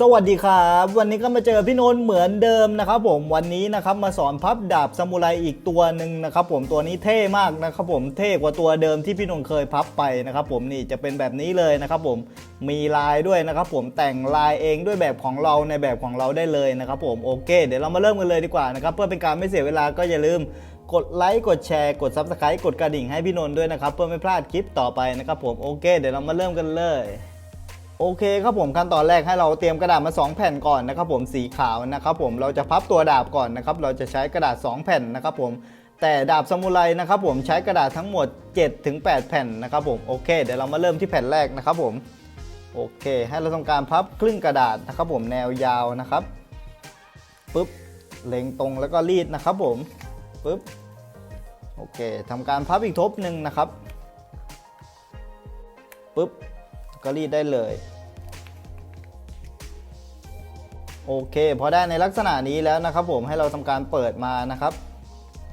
สวัสดีครับ วันนี้ก็มาเจอพี่โนนท์เหมือนเดิมนะครับผมวันนี้นะครับมาสอนพับดาบซามูไรอีกตัวหนึ่งนะครับผมตัวนี้เท่มากนะครับผมเท่กว่าตัวเดิมที่พี่โนนท์เคยพับไปนะครับผมนี่จะเป็นแบบนี้เลยนะครับผมมีลายด้วยนะครับผมแต่งลายเองด้วยแบบของเราในแบบของเราได้เลยนะครับผมโอเค เดี๋ยวเรามาเริ่มกันเลยดีกว่านะครับเพื่อเป็นการไม่เสียเวลาก็อย่าลืมกดไลค์กดแชร์กด Subscribe กดกระดิ่งให้พี่นนท์ด้วยนะครับเพื่อไม่พลาดคลิปต่อไปนะครับผมโอเค เดี๋ยวเรามาเริ่มกันเลย โอเคครับผมขั้นตอนแรกให้เราเตรียมกระดาษมา 2 แผ่นก่อนนะครับผมสีขาวนะครับผมเราจะพับตัวดาบก่อนนะครับเราจะใช้กระดาษ 2 แผ่นนะครับผมแต่ดาบซามูไรนะครับผมใช้กระดาษทั้งหมด 7-8 แผ่นนะครับผมโอเค เดี๋ยวเรามาเริ่มที่แผ่นแรกนะครับผมโอเคให้เราทำการพับครึ่งกระดาษนะครับผมแนวยาวนะครับปุ๊บเล็งตรงแล้วก็รีดนะครับผมปุ๊บโอเคทำการพับอีกทบหนึ่งนะครับปุ๊บ ก็รีดได้เลย โอเค พอได้ในลักษณะนี้แล้วนะครับผมให้เราทำการเปิดมานะครับ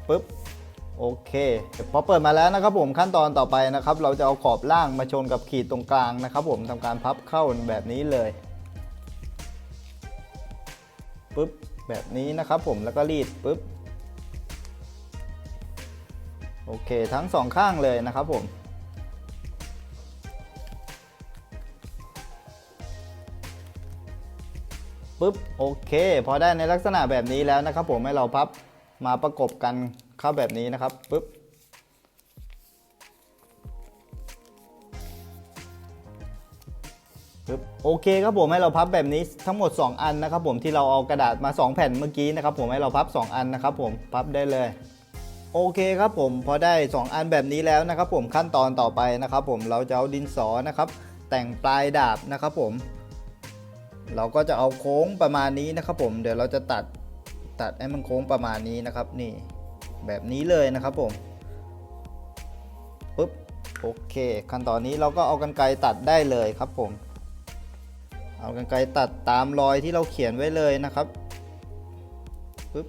ปึ๊บโอเคพอเปิดมาแล้วนะครับผมขั้นตอนต่อไปนะครับ เราจะเอาขอบล่างมาชนกับขีดตรงกลางนะครับ ผมทำการพับเข้าแบบนี้เลยปึ๊บแบบนี้นะครับผมแล้วก็รีดปึ๊บโอเค ทั้งสองข้างเลยนะครับผม ปุ๊บโอเค พอได้ในลักษณะแบบนี้แล้วนะครับ ผมให้เราพับมาประกบกันเข้าแบบนี้นะครับปุ๊บปึ๊บโอเคครับผมให้เราพับแบบนี้ทั้งหมด 2 อันนะครับ ผมที่เราเอากระดาษมา 2 แผ่นเมื่อกี้นะครับ ผมให้เราพับ 2 อันนะครับ ผมพับได้เลย โอเคครับผมพอได้ 2 อันแบบนี้แล้วนะครับ ผมขั้นตอนต่อไปนะครับ ผมเราจะเอาดินสอนะครับ แต่งปลายดาบนะครับ ผม เราก็จะเอาโค้งประมาณนี้นะครับผม เดี๋ยวเราจะตัดตัดให้มันโค้งประมาณนี้นะครับ นี่แบบนี้เลยนะครับผมปุ๊บโอเค ขั้นตอนนี้เราก็เอากันไกรตัดได้เลยครับผม เอากันไกรตัดตามรอยที่เราเขียนไว้เลยนะครับปุ๊บ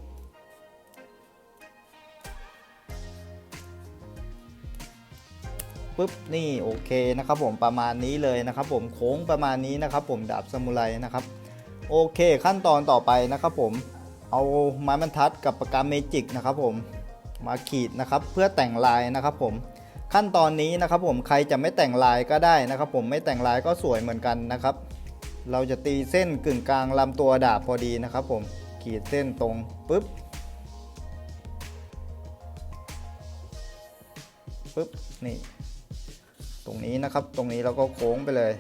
ปุ๊บนี่โอเคนะครับผมประมาณนี้เลยนะครับผมโค้งประมาณนี้นะครับผมดาบซามูไรนะครับโอเคขั้นตอนต่อไปนะครับผมเอาไม้บรรทัดกับปากกาเมจิกนะครับผมมาขีดนะครับเพื่อแต่งลายนะครับผมขั้นตอนนี้นะครับผมใครจะไม่แต่งลายก็ได้นะครับ ผมไม่แต่งลายก็สวยเหมือนกันนะครับ เราจะตีเส้นกึ่งกลางลำตัวดาบพอดีนะครับผมขีดเส้นตรงปุ๊บปุ๊บนี่ ตรงนี้นะครับ ตรงนี้เราก็โค้งไปเลย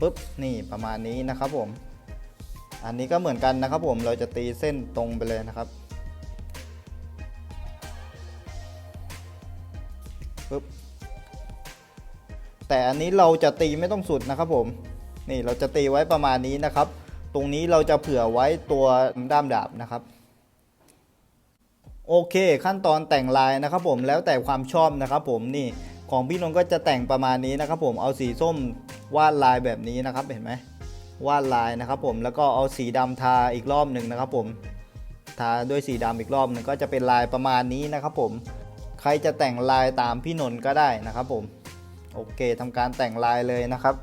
ปุ๊บนี่ประมาณนี้นะครับผม อันนี้ก็เหมือนกันนะครับ ผมเราจะตีเส้นตรงไปเลยนะครับปุ๊บแต่อันนี้เราจะตีไม่ต้องสุดนะครับผม นี่เราจะตีไว้ประมาณนี้นะครับ ตรงนี้เราจะเผื่อไว้ตัวด้ามดาบนะครับ โอเคขั้นตอนแต่งลายนะครับผมแล้วแต่ความชอบนะครับผมนี่ ของพี่นนท์ก็จะแต่งประมาณนี้นะครับผมเอาสีส้มวาดลายแบบนี้นะครับเห็นไหมวาดลายนะครับผมแล้วก็เอาสีดำทาอีกรอบหนึ่งนะครับผมทาด้วยสีดำอีกรอบหนึ่งก็จะเป็นลายประมาณนี้นะครับผมใครจะแต่งลายตามพี่นนท์ก็ได้นะครับผมโอเคทำการแต่งลายเลยนะครับ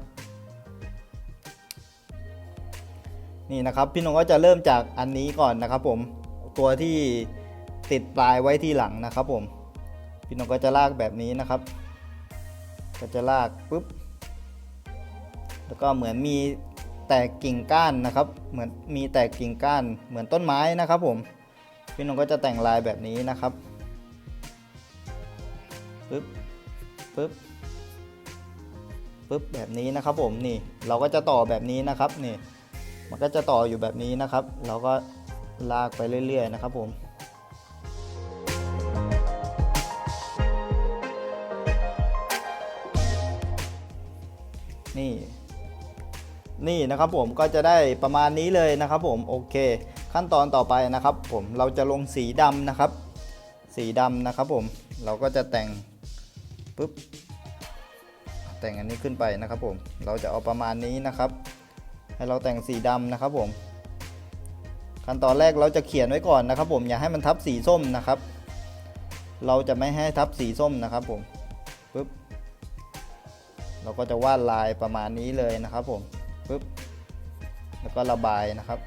นี่นะครับพี่นนท์ก็จะเริ่มจากอันนี้ก่อนนะครับผมตัวที่ติดปลายไว้ที่หลังนะครับผมพี่นนท์ก็จะลากแบบนี้นะครับ ก็จะลากปุ๊บ แล้วก็เหมือนมีแตกกิ่งก้านนะครับ เหมือนมีแตกกิ่งก้าน เหมือนต้นไม้นะครับผม พี่นนท์ก็จะแต่งลายแบบนี้นะครับปุ๊บปุ๊บปุ๊บแบบนี้นะครับผมนี่เราก็จะต่อแบบนี้นะครับนี่มันก็จะต่ออยู่แบบนี้นะครับ เราก็ลากไปเรื่อย ๆ นะครับผม นี่ นี่นะครับผมก็จะได้ประมาณนี้เลยนะครับผมโอเค ขั้นตอนต่อไปนะครับ ผมเราจะลงสีดำนะครับ สีดำนะครับผมเราก็จะแต่งปุ๊บแต่งอันนี้ขึ้นไปนะครับผมเราจะเอาประมาณนี้นะครับ ให้เราแต่งสีดำนะครับผมขั้นตอนแรกเราจะเขียนไว้ก่อนนะครับ ผมอย่าให้มันทับสีส้มนะครับ เราจะไม่ให้ทับสีส้มนะครับผม เราก็จะวาดลายประมาณนี้เลยนะครับผมปึ๊บแล้วก็ระบายนะครับ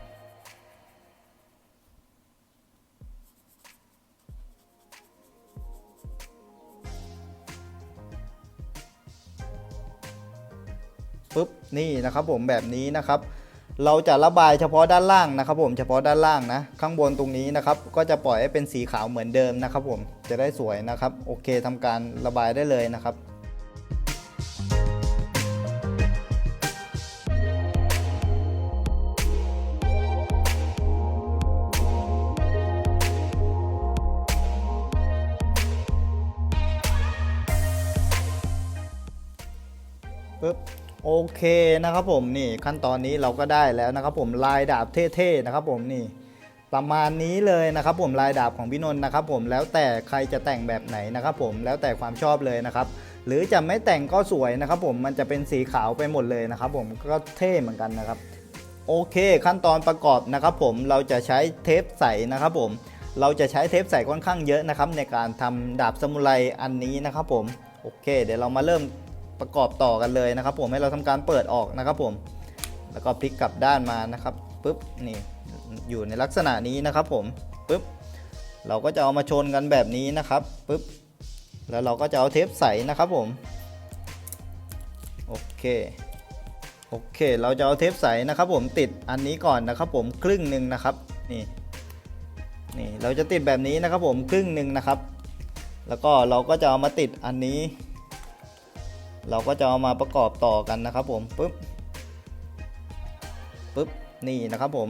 ปุ๊บนี่นะครับผมแบบนี้นะครับ เราจะระบายเฉพาะด้านล่างนะครับ ผมเฉพาะด้านล่างนะ ข้างบนตรงนี้นะครับ ก็จะปล่อยให้เป็นสีขาวเหมือนเดิมนะครับ ผมจะได้สวยนะครับ โอเคทำการระบายได้เลยนะครับ โอเคนะครับผมนี่ขั้นตอนนี้เราก็ได้แล้วนะครับผมลายดาบเท่ๆนะครับผมนี่ประมาณนี้เลยนะครับผมลายดาบของพี่นนท์นะครับผมแล้วแต่ใครจะแต่งแบบไหนนะครับผมแล้วแต่ความชอบเลยนะครับหรือจะไม่แต่งก็สวยนะครับผมมันจะเป็นสีขาวไปหมดเลยนะครับผมก็เท่เหมือนกันนะครับโอเค ขั้นตอนประกอบนะครับผมเราจะใช้เทปใสนะครับผมเราจะใช้เทปใสค่อนข้างเยอะนะครับในการทำดาบสมุไรอันนี้นะครับผมโอเค เดี๋ยวเรามาเริ่ม ประกอบต่อกันเลยนะครับผมให้เราทำการเปิดออกนะครับผม แล้วก็พลิกกลับด้านมานะครับปุ๊บนี่อยู่ในลักษณะนี้นะครับผมปุ๊บเราก็จะเอามาชนกันแบบนี้นะครับปุ๊บแล้วเราก็จะเอาเทปใสนะครับผมโอเคโอเค เราจะเอาเทปใสนะครับผมติดอันนี้ก่อนนะครับผมครึ่งหนึ่งนะครับนี่นี่เราจะติดแบบนี้นะครับผมครึ่งหนึ่งนะครับ แล้วก็เราก็จะเอามาติดอันนี้ เราก็จะเอามาประกอบต่อกันนะครับผมปึ๊บปึ๊บนี่นะครับผม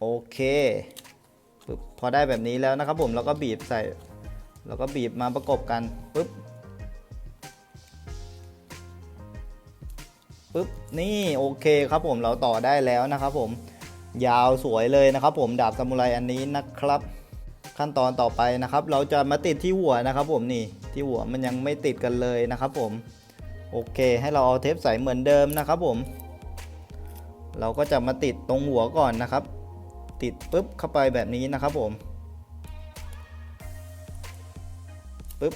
โอเคปึ๊บพอได้แบบนี้แล้วนะครับผมเราก็บีบใส่เราก็บีบมาประกบกันปึ๊บปึ๊บนี่โอเคครับผมเราต่อได้แล้วนะครับผมยาวสวยเลยนะครับผมดาบซามูไรอันนี้นะครับ ขั้นตอนต่อไปนะครับ เราจะมาติดที่หัวนะครับผมนี่ ที่หัวมันยังไม่ติดกันเลยนะครับผมโอเค ให้เราเอาเทปใสเหมือนเดิมนะครับผม เราก็จะมาติดตรงหัวก่อนนะครับ ติดปึ๊บเข้าไปแบบนี้นะครับผมปึ๊บ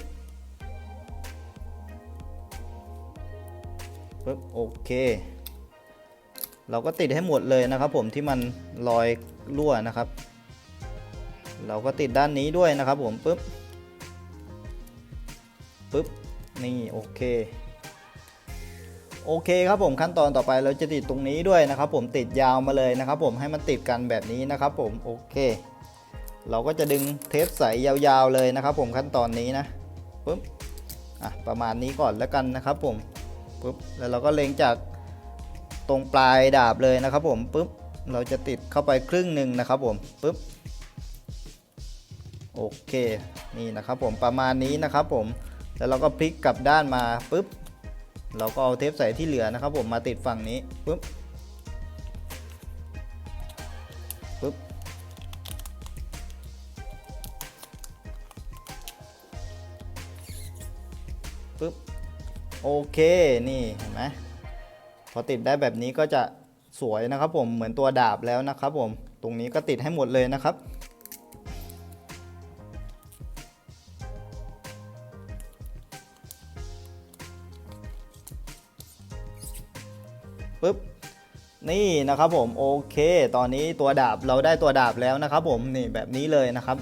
ปึ๊บโอเค เราก็ติดให้หมดเลยนะครับผมที่มันรอยรั่วนะครับ เราก็ติดด้านนี้ด้วยนะครับผมปึ๊บ ปึ๊บนี่โอเคโอเคครับผมขั้นตอนต่อไปเราจะติดตรงนี้ด้วยนะครับผมติดยาวมาเลยนะครับผมให้มันติดกันแบบนี้นะครับผมโอเค เราก็จะดึงเทปใสยาวๆเลยนะครับผมขั้นตอนนี้นะปึ๊บอะประมาณนี้ก่อนแล้วกันนะครับผมปุ๊บแล้วเราก็เล็งจากตรงปลายดาบเลยนะครับผมปุ๊บเราจะติดเข้าไปครึ่งหนึ่งนะครับผมปุ๊บโอเคนี่นะครับผมประมาณนี้นะครับผม แล้วเราก็พลิกกลับด้านมาปุ๊บ เราก็เอาเทปใส่ที่เหลือนะครับ ผมมาติดฝั่งนี้ปุ๊บปุ๊บปุ๊บโอเคนี่เห็นไหมพอติดได้แบบนี้ก็จะสวยนะครับผมเหมือนตัวดาบแล้วนะครับผมตรงนี้ก็ติดให้หมดเลยนะครับ ปึ๊บนี่นะครับผมโอเค ตอนนี้ตัวดาบเราได้ตัวดาบแล้วนะครับผมนี่แบบนี้เลยนะครับ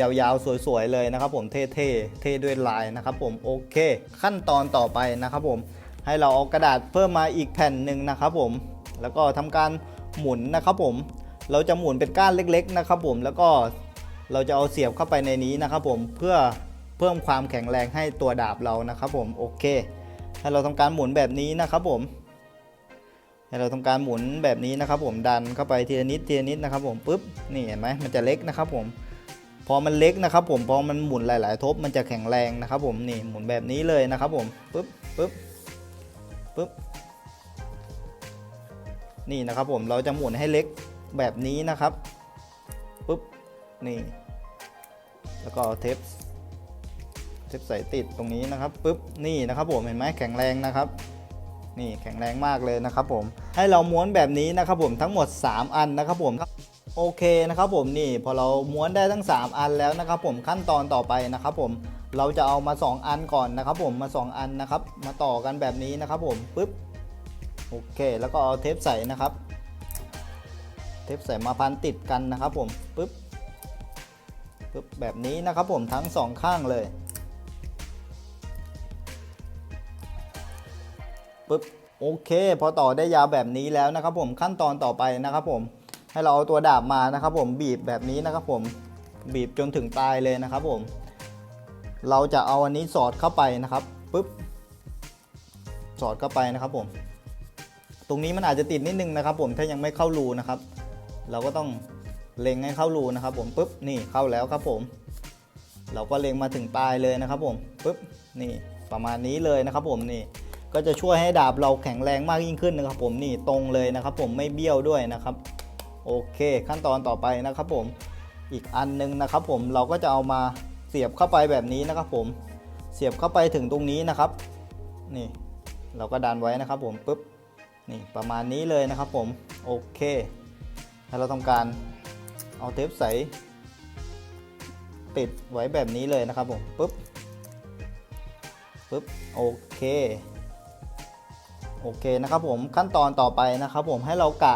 ยาวๆสวยๆเลยนะครับผมเท่ๆเท่ด้วยลายนะครับผมโอเค ขั้นตอนต่อไปนะครับผมให้เราเอากระดาษเพิ่มมาอีกแผ่นหนึ่งนะครับผมแล้วก็ทำการหมุนนะครับผม เราจะหมุนเป็นก้านเล็กๆนะครับผมแล้วก็เราจะเอาเสียบเข้าไปในนี้นะครับผมเพื่อเพิ่มความแข็งแรงให้ตัวดาบเรานะครับผมโอเค ให้เราทำการหมุนแบบนี้นะครับผม เราทำการหมุนแบบนี้นะครับ ผมดันเข้าไปทีละนิดทีละนิดนะครับ ผมปุ๊บนี่เห็นไหมมันจะเล็กนะครับ ผมพอมันเล็กนะครับ ผมพอมันหมุนหลาย ๆ ทบมันจะแข็งแรงนะครับ ผมนี่หมุนแบบนี้เลยนะครับ ผมปุ๊บปุ๊บปุ๊บนี่นะครับ ผมเราจะหมุนให้เล็กแบบนี้นะครับปุ๊บนี่แล้วก็เอาเทปเทปใส่ติดตรงนี้นะครับปุ๊บนี่นะครับ ผมเห็นไหมแข็งแรงนะครับ นี่แข็งแรงมากเลยนะครับผมให้เราม้วนแบบนี้นะครับผมทั้งหมด 3 อันนะครับผมโอเคนะครับผมนี่พอเราม้วนได้ทั้ง 3 อันแล้วนะครับผมขั้นตอนต่อไปนะครับผมเราจะเอามา 2 อันก่อนนะครับผมมา 2 อันนะครับ มาต่อกันแบบนี้นะครับผมปึ๊บโอเค แล้วก็เอาเทปใส่นะครับ เทปใส่มาพันติดกันนะครับผมปึ๊บปึ๊บแบบนี้นะครับผมทั้งสองข้างเลย ปึ๊บโอเค พอต่อได้ยาวแบบนี้แล้วนะครับผมขั้นตอนต่อไปนะครับผมให้เราเอาตัวดาบมานะครับผมบีบแบบนี้นะครับผมบีบจนถึงปลายเลยนะครับผม เราจะเอาอันนี้สอดเข้าไปนะครับปึ๊บสอดเข้าไปนะครับผม ตรงนี้มันอาจจะติดนิดนึงนะครับ ผมถ้ายังไม่เข้ารูนะครับ เราก็ต้องเล็งให้เข้ารูนะครับ ผมปึ๊บนี่เข้าแล้วครับผม เราก็เล็งมาถึงปลายเลยนะครับ ผมปึ๊บนี่ประมาณนี้เลยนะครับ ผมนี่ ก็จะช่วยให้ดาบเราแข็งแรงมากยิ่งขึ้นนะครับ ผมนี่ตรงเลยนะครับ ผมไม่เบี้ยวด้วยนะครับ โอเคขั้นตอนต่อไปนะครับ ผมอีกอันหนึงนะครับ ผมเราก็จะเอามาเสียบเข้าไปแบบนี้นะครับ ผมเสียบเข้าไปถึงตรงนี้นะครับ นี่ เราก็ดันไว้นะครับ ผมปึ๊บนี่ประมาณนี้เลยนะครับ ผมโอเค ถ้าเราทำการเอาเทปใสติดไว้แบบนี้เลยนะครับ ผมปึ๊บปึ๊บโอเค โอเคนะครับผมขั้นตอนต่อไปนะครับผมให้เรากะ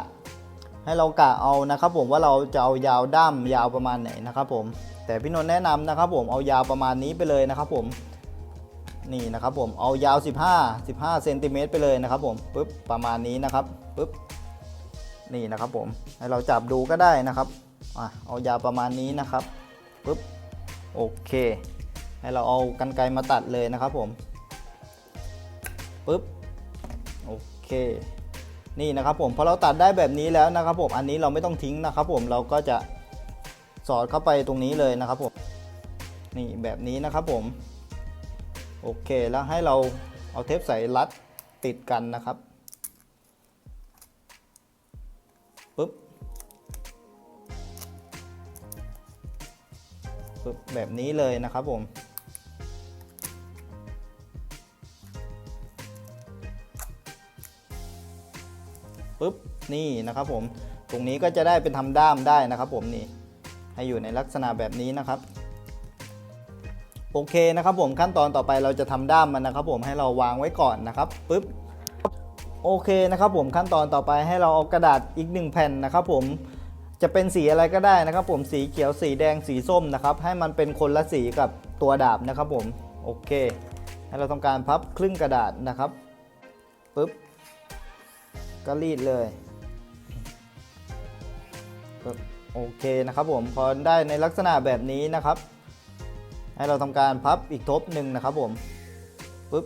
ให้เรากะเอานะครับผมว่าเราจะเอายาวด้ามยาวประมาณไหนนะครับผมแต่พี่นนท์แนะนำนะครับผมเอายาวประมาณนี้ไปเลยนะครับผมนี่นะครับผมเอายาว 15 15เซนติเมตรไปเลยนะครับผมปึ๊บประมาณนี้นะครับปึ๊บนี่นะครับผมให้เราจับดูก็ได้นะครับอะเอายาวประมาณนี้นะครับปึ๊บโอเค ให้เราเอากันไกรมาตัดเลยนะครับผมปึ๊บ เคนี่นะครับผมพอเราตัดได้แบบนี้แล้วนะครับผมอันนี้เราไม่ต้องทิ้งนะครับผมเราก็จะสอดเข้าไปตรงนี้เลยนะครับผมนี่แบบนี้นะครับผมโอเคแล้วให้เราเอาเทปใส่รัดติดกันนะครับปึ๊บปึ๊บแบบนี้เลยนะครับผม ปุ๊บนี่นะครับผมตรงนี้ก็จะได้เป็นทำด้ามได้นะครับ ผมนี่ให้อยู่ในลักษณะแบบนี้นะครับโอเคนะครับผมขั้นตอนต่อไปเราจะทำด้ามมันนะครับ ผมให้เราวางไว้ก่อนนะครับปุ๊บโอเคนะครับผมขั้นตอนต่อไปให้เราเอากระดาษอีกหนึ่งแผ่นนะครับ ผมจะเป็นสีอะไรก็ได้นะครับ ผมสีเขียวสีแดงสีส้มนะครับ ให้มันเป็นคนละสีกับตัวดาบนะครับ ผมโอเค ให้เราทำการพับครึ่งกระดาษนะครับปุ๊บ ก็รีดเลยปึ๊บโอเคนะครับผมพอได้ในลักษณะแบบนี้นะครับ ให้เราทำการพับอีกทบหนึ่งนะครับผมปึ๊บ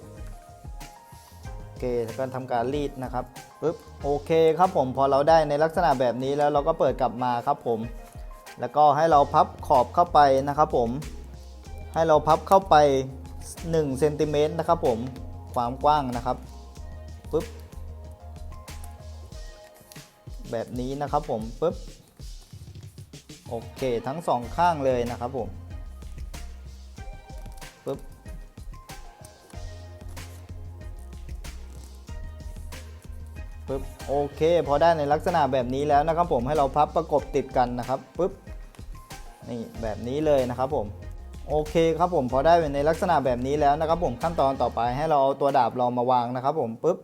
โอเคแล้วก็ทำการรีดนะครับปึ๊บโอเคครับผมพอเราได้ในลักษณะแบบนี้แล้วเราก็เปิดกลับมาครับผม แล้วก็ให้เราพับขอบเข้าไปนะครับผม ให้เราพับเข้าไป1เซนติเมตรนะครับผมความกว้างนะครับปึ๊บ แบบนี้นะครับผมปึ๊บโอเคทั้งสองข้างเลยนะครับผมปึ๊บปึ๊บโอเค พอได้ในลักษณะแบบนี้แล้วนะครับผมให้เราพับประกบติดกันนะครับปึ๊บนี่แบบนี้เลยนะครับผมโอเคครับผมพอได้ในลักษณะแบบนี้แล้วนะครับผมขั้นตอนต่อไปให้เราเอาตัวดาบเรามาวางนะครับผมปึ๊บ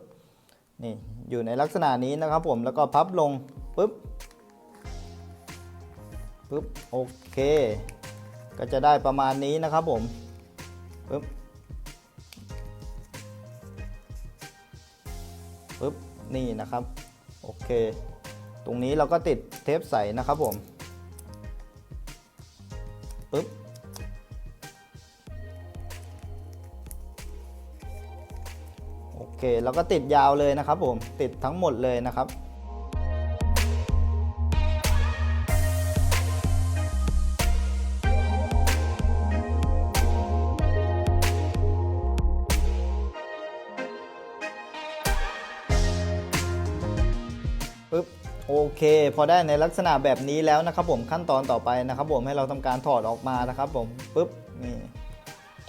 นี่ อยู่ในลักษณะนี้นะครับผมแล้วก็พับลงปุ๊บปุ๊บโอเค ก็จะได้ประมาณนี้นะครับผมปุ๊บปุ๊บนี่นะครับ โอเค ตรงนี้เราก็ติดเทปใสนะครับผม เคแล้วก็ติดยาวเลยนะครับผมติดทั้งหมดเลยนะครับปึ๊บโอเค พอได้ในลักษณะแบบนี้แล้วนะครับผมขั้นตอนต่อไปนะครับผมให้เราทำการถอดออกมานะครับผมปึ๊บนี่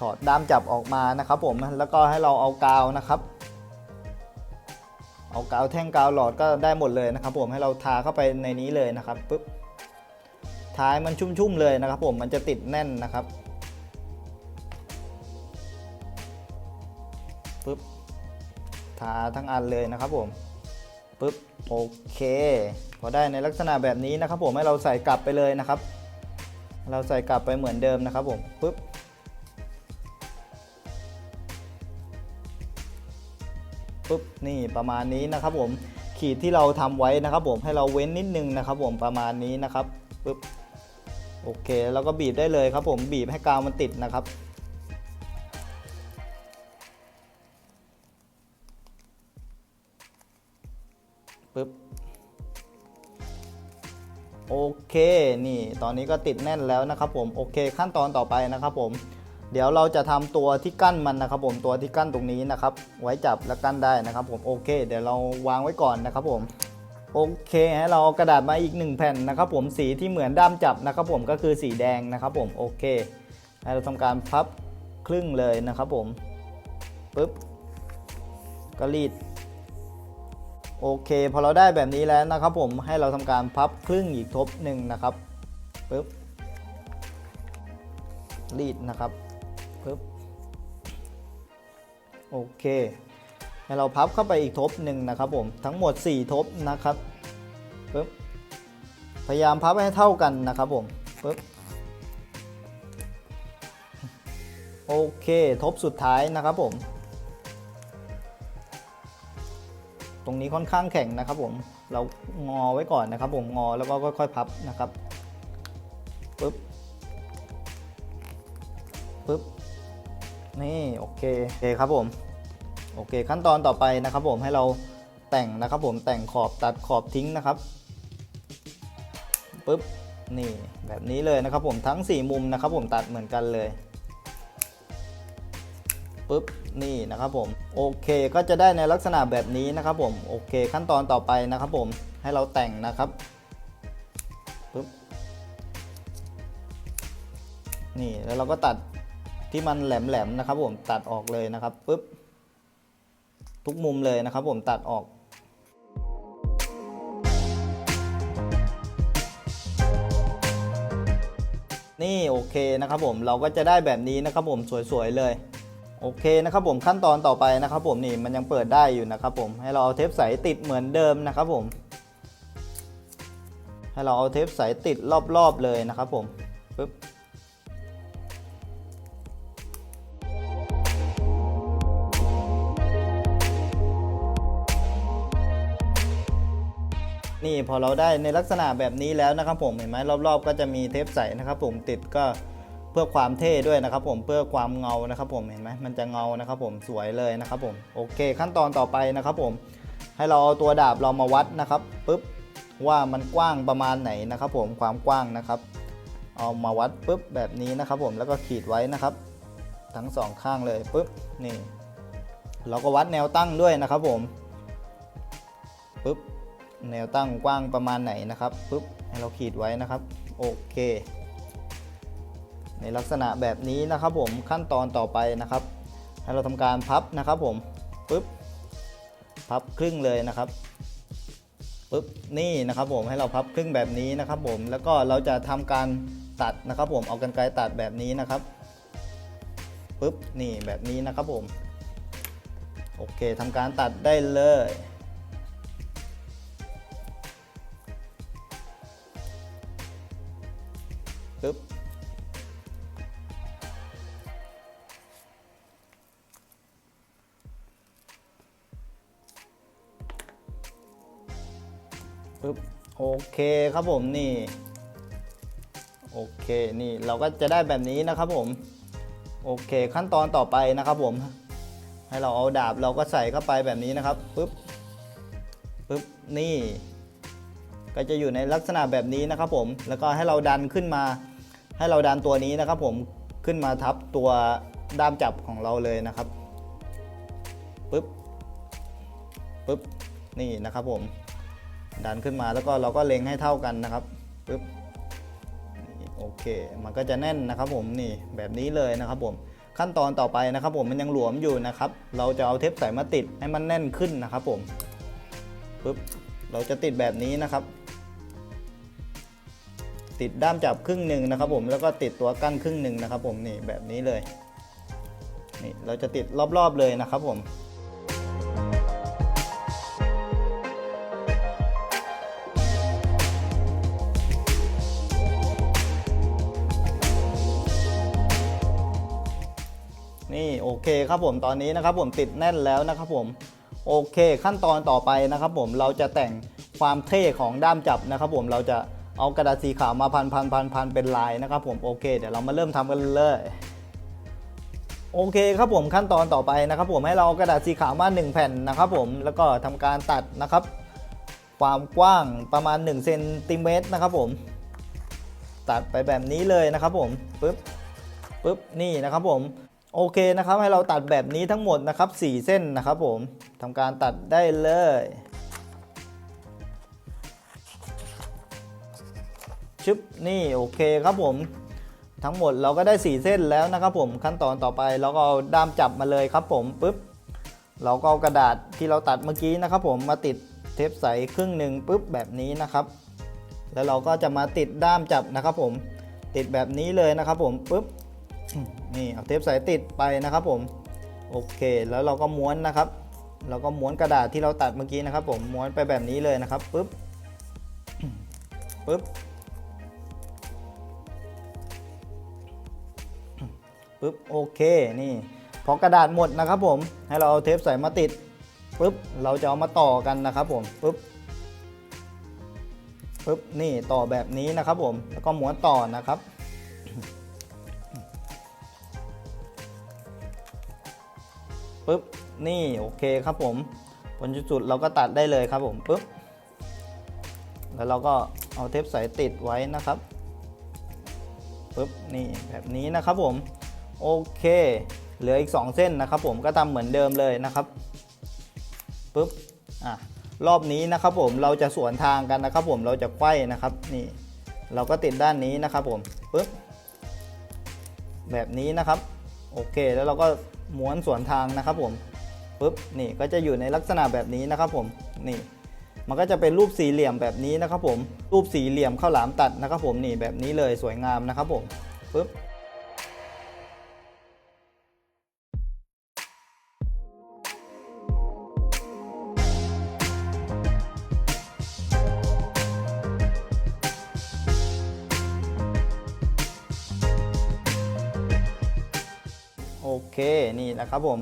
ถอดด้ามจับออกมานะครับผมแล้วก็ให้เราเอากาวนะครับ เอากาวแท่งกาวหลอดก็ได้หมดเลยนะครับ ผมให้เราทาเข้าไปในนี้เลยนะครับปึ๊บทาให้มันชุ่มๆเลยนะครับ ผมมันจะติดแน่นนะครับปึ๊บทาทั้งอันเลยนะครับผมปึ๊บโอเค พอได้ในลักษณะแบบนี้นะครับ ผมให้เราใส่กลับไปเลยนะครับ เราใส่กลับไปเหมือนเดิมนะครับ ผมปึ๊บ ปึ๊บนี่ประมาณนี้นะครับผมขีดที่เราทำไว้นะครับ ผมให้เราเว้นนิดนึงนะครับ ผมประมาณนี้นะครับปึ๊บโอเคแล้วก็บีบได้เลยครับ ผมบีบให้กาวมันติดนะครับปึ๊บโอเค นี่ ตอนนี้ก็ติดแน่นแล้วนะครับผม โอเค ขั้นตอนต่อไปนะครับผม เดี๋ยวเราจะทำตัวที่กั้นมันนะครับ ผมตัวที่กั้นตรงนี้นะครับ ไว้จับและกั้นได้นะครับผมโอเค เดี๋ยวเราวางไว้ก่อนนะครับผมโอเคให้เราเอากระดาษมาอีกหนึ่งแผ่นนะครับ ผมสีที่เหมือนด้ามจับนะครับ ผมก็คือสีแดงนะครับ ผมโอเคให้เราทำการพับครึ่งเลยนะครับ ผมปึ๊บก็รีดโอเคพอเราได้แบบนี้แล้วนะครับ ผมให้เราทำการพับครึ่งอีกทบหนึ่งนะครับปึ๊บรีดนะครับ โอเคให้เราพับเข้าไปอีกทบหนึ่งนะครับผมทั้งหมด 4 ทบนะครับปึ๊บพยายามพับให้เท่ากันนะครับผมปึ๊บโอเค ทบสุดท้ายนะครับผม ตรงนี้ค่อนข้างแข็งนะครับผม เรางอไว้ก่อนนะครับผม งอแล้วก็ค่อยๆพับนะครับปึ๊บ นี่โอเคโอเคครับผมโอเค ขั้นตอนต่อไปนะครับผมให้เราแต่งนะครับผมแต่งขอบตัดขอบทิ้งนะครับปึ๊บนี่แบบนี้เลยนะครับผมทั้ง 4 มุมนะครับผมตัดเหมือนกันเลยปุ๊บนี่นะครับผมโอเคก็จะได้ในลักษณะแบบนี้นะครับผมโอเค ขั้นตอนต่อไปนะครับผมให้เราแต่งนะครับปุ๊บนี่แล้วเราก็ตัด ที่มันแหลมๆนะครับ ผมตัดออกเลยนะครับปุ๊บทุกมุมเลยนะครับ ผมตัดออกนี่โอเคนะครับผมเราก็จะได้แบบนี้นะครับผมสวยๆเลยโอเคนะครับผมขั้นตอนต่อไปนะครับ ผมนี่มันยังเปิดได้อยู่นะครับผมให้เราเอาเทปใสติดเหมือนเดิมนะครับผม ให้เราเอาเทปใสติดรอบๆเลยนะครับผมปึ๊บ นี่พอเราได้ในลักษณะแบบนี้แล้วนะครับผมเห็นไหมรอบๆ ก็จะมีเทปใสนะครับ ผมติดก็เพื่อความเท่ด้วยนะครับ ผมเพื่อความเงานะครับ ผมเห็นไหมมันจะเงานะครับ ผมสวยเลยนะครับ ผมโอเค ขั้นตอนต่อไปนะครับ ผมให้เราเอาตัวดาบเรามาวัดนะครับปุ๊บว่ามันกว้างประมาณไหนนะครับ ผมความกว้างนะครับ เอามาวัดปุ๊บแบบนี้นะครับ ผมแล้วก็ขีดไว้นะครับ ทั้งสองข้างเลยปุ๊บนี่ เราก็วัดแนวตั้งด้วยนะครับ ผมปุ๊บ แนวตั้งกว้างประมาณไหนนะครับปุ๊บให้เราขีดไว้นะครับโอเค ในลักษณะแบบนี้นะครับผมขั้นตอนต่อไปนะครับ ให้เราทำการพับนะครับผมปึ๊บพับครึ่งเลยนะครับปึ๊บนี่นะครับผมให้เราพับครึ่งแบบนี้นะครับผมแล้วก็เราจะทำการตัดนะครับผมเอากันไกรตัดแบบนี้นะครับปึ๊บนี่แบบนี้นะครับผมโอเคทำการตัดได้เลย ปึ๊บโอเคครับผมนี่ โอเคนี่เราก็จะได้แบบนี้นะครับผม โอเคขั้นตอนต่อไปนะครับผม ให้เราเอาดาบเราก็ใส่เข้าไปแบบนี้นะครับปึ๊บปึ๊บนี่ ก็จะอยู่ในลักษณะแบบนี้นะครับผม แล้วก็ให้เราดันขึ้นมา ให้เราดันตัวนี้นะครับผมขึ้นมาทับตัวด้ามจับของเราเลยนะครับปึ๊บปึ๊บนี่นะครับผม ดันขึ้นมาแล้วก็เราก็เล็งให้เท่ากันนะครับปึ๊บนี่โอเค มันก็จะแน่นนะครับผมนี่แบบนี้เลยนะครับผมขั้นตอนต่อไปนะครับผมมันยังหลวมอยู่นะครับ เราจะเอาเทปใสมาติดให้มันแน่นขึ้นนะครับผมปึ๊บเราจะติดแบบนี้นะครับ ติดด้ามจับครึ่งหนึ่งนะครับผมแล้วก็ติดตัวกั้นครึ่งหนึ่งนะครับผมนี่แบบนี้เลยนี่เราจะติดรอบๆเลยนะครับผม เคครับผมตอนนี้นะครับผมติดแน่นแล้วนะครับผมโอเค ขั้นตอนต่อไปนะครับผมเราจะแต่งความเท่ของด้ามจับนะครับผมเราจะเอากระดาษสีขาวมาพันพันพันพันเป็นลายนะครับผมโอเคเดี๋ยวเรามาเริ่มทำกันเลยโอเคครับผมขั้นตอนต่อไปนะครับผมให้เราเอากระดาษสีขาวมา 1 แผ่นนะครับผมแล้วก็ทำการตัดนะครับ ความกว้างประมาณ1เซนติเมตรนะครับผมตัดไปแบบนี้เลยนะครับผมปึ๊บปึ๊บนี่นะครับผม โอเคนะครับให้เราตัดแบบนี้ทั้งหมดนะครับ 4 เส้นนะครับผมทำการตัดได้เลยชึบนี่โอเคครับผม ทั้งหมดเราก็ได้ 4 เส้นแล้วนะครับผมขั้นตอนต่อไปเราก็เอาด้ามจับมาเลยครับผมปึ๊บเราก็เอากระดาษที่เราตัดเมื่อกี้นะครับ ผมมาติดเทปใสครึ่งหนึ่งปึ๊บแบบนี้นะครับ แล้วเราก็จะมาติดด้ามจับนะครับ ผมติดแบบนี้เลยนะครับ ผมปึ๊บ นี่เอาเทปใสติดไปนะครับผมโอเค แล้วเราก็ม้วนนะครับ เราก็ม้วนกระดาษที่เราตัดเมื่อกี้นะครับผมม้วนไปแบบนี้เลยนะครับปึ๊บปึ๊บปึ๊บโอเคนี่พอกระดาษหมดนะครับผมให้เราเอาเทปใส่มาติดปึ๊บเราจะเอามาต่อกันนะครับผมปึ๊บปึ๊บนี่ต่อแบบนี้นะครับผมแล้วก็ม้วนต่อนะครับ ปึ๊บนี่โอเคครับผมผลจุดๆเราก็ตัดได้เลยครับผมปึ๊บแล้วเราก็เอาเทปใสติดไว้นะครับปึ๊บนี่แบบนี้นะครับผมโอเค เหลืออีก 2 เส้นนะครับ ผมก็ทำเหมือนเดิมเลยนะครับปุ๊บอะรอบนี้นะครับผมเราจะสวนทางกันนะครับ ผมเราจะไขว้นะครับนี่เราก็ติดด้านนี้นะครับผมปุ๊บแบบนี้นะครับ โอเคแล้วเราก็ ม้วนสวนทางนะครับผมปุ๊บนี่ก็จะอยู่ในลักษณะแบบนี้นะครับผมนี่ มันก็จะเป็นรูปสี่เหลี่ยมแบบนี้นะครับผมรูปสี่เหลี่ยมข้าวหลามตัดนะครับผมนี่แบบนี้เลยสวยงามนะครับผมปุ๊บ เคนี่นะครับผม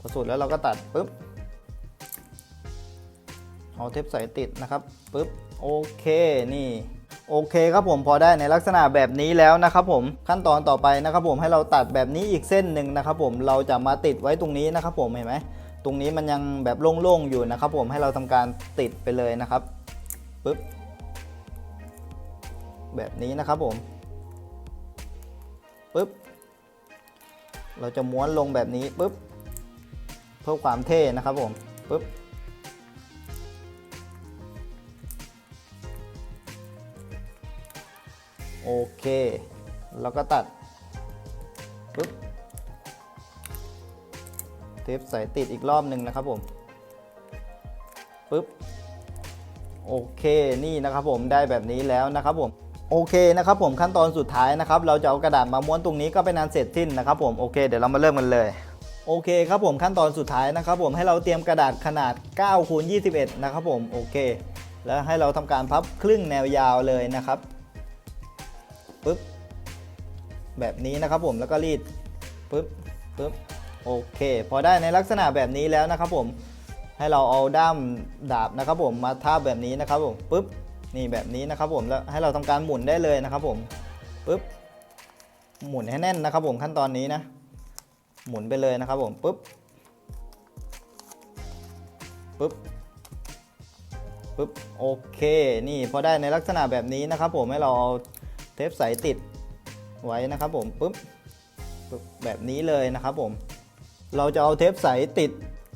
พอสุดแล้วเราก็ตัดปุ๊บเอาเทปใสติดนะครับปุ๊บโอเคนี่โอเคครับผมพอได้ในลักษณะแบบนี้แล้วนะครับผมขั้นตอนต่อไปนะครับผมให้เราตัดแบบนี้อีกเส้นหนึ่งนะครับผมเราจะมาติดไว้ตรงนี้นะครับผมเห็นไหมตรงนี้มันยังแบบโล่งๆอยู่นะครับผมให้เราทำการติดไปเลยนะครับปุ๊บแบบนี้นะครับผมปุ๊บ เราจะม้วนลงแบบนี้ปุ๊บเพื่อความเท่นะครับผมปุ๊บโอเค แล้วก็ตัดปุ๊บเทปใส่ติดอีกรอบหนึ่งนะครับผมปุ๊บโอเคนี่นะครับผมได้แบบนี้แล้วนะครับผม โอเคนะครับผมขั้นตอนสุดท้ายนะครับเราจะเอากระดาษมาม้วนตรงนี้ก็เป็นอันเสร็จสิ้นนะครับผมโอเคเดี๋ยวเรามาเริ่มกันเลยโอเคครับผมขั้นตอนสุดท้ายนะครับผมให้เราเตรียมกระดาษขนาด9คูณ21 นะครับผมโอเค แล้วให้เราทำการพับครึ่งแนวยาวเลยนะครับปึ๊บแบบนี้นะครับผมแล้วก็รีดปึ๊บปึ๊บโอเค พอได้ในลักษณะแบบนี้แล้วนะครับผมให้เราเอาด้ามดาบนะครับผมมาทาบแบบนี้นะครับผมปึ๊บ นี่แบบนี้นะครับผมแล้วให้เราทำการหมุนได้เลยนะครับผมปึ๊บหมุนให้แน่นนะครับผมขั้นตอนนี้นะ หมุนไปเลยนะครับผมปึ๊บปึ๊บปึ๊บโอเคนี่พอได้ในลักษณะแบบนี้นะครับผมให้เราเอาเทปใสติดไว้นะครับผมปึ๊บปึ๊บแบบนี้เลยนะครับผม เราจะเอาเทปใสติด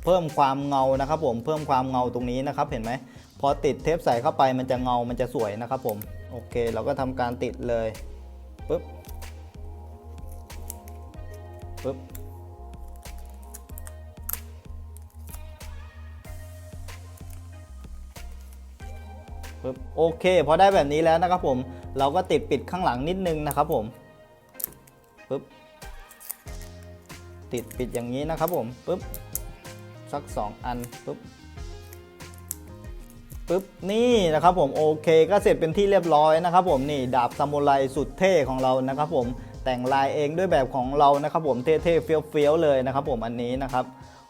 เพิ่มความเงานะครับผมเพิ่มความเงาตรงนี้นะครับเห็นไหม พอติดเทปใสเข้าไปมันจะเงา มันจะสวยนะครับผม โอเค เราก็ทำการติดเลยปึ๊บปึ๊บปึ๊บโอเคพอได้แบบนี้แล้วนะครับผม เราก็ติดปิดข้างหลังนิดนึงนะครับผมปึ๊บติดปิดอย่างนี้นะครับผมปุ๊บสัก 2 อันปุ๊บ ปุ๊บนี่นะครับผมโอเคก็เสร็จเป็นที่เรียบร้อยนะครับผมนี่ดาบซามูไรสุดเท่ของเรานะครับผมแต่งลายเองด้วยแบบของเรานะครับผมเท่ๆเฟี้ยวๆเลยนะครับผมอันนี้นะครับ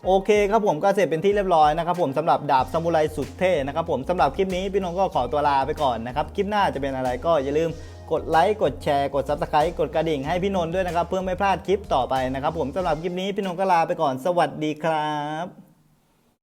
โอเคครับผมก็เสร็จเป็นที่เรียบร้อยนะครับผมสำหรับดาบซามูไรสุดเท่นะครับผมสำหรับคลิปนี้พี่นนท์ก็ขอตัวลาไปก่อนนะครับคลิปหน้าจะเป็นอะไรก็อย่าลืมกดไลค์กดแชร์กด subscribe กดกระดิ่งให้พี่นนท์ด้วยนะครับเพื่อไม่พลาดคลิปต่อไปนะครับผมสำหรับคลิปนี้พี่นนท์ก็ลาไปก่อนสวัสดีครับ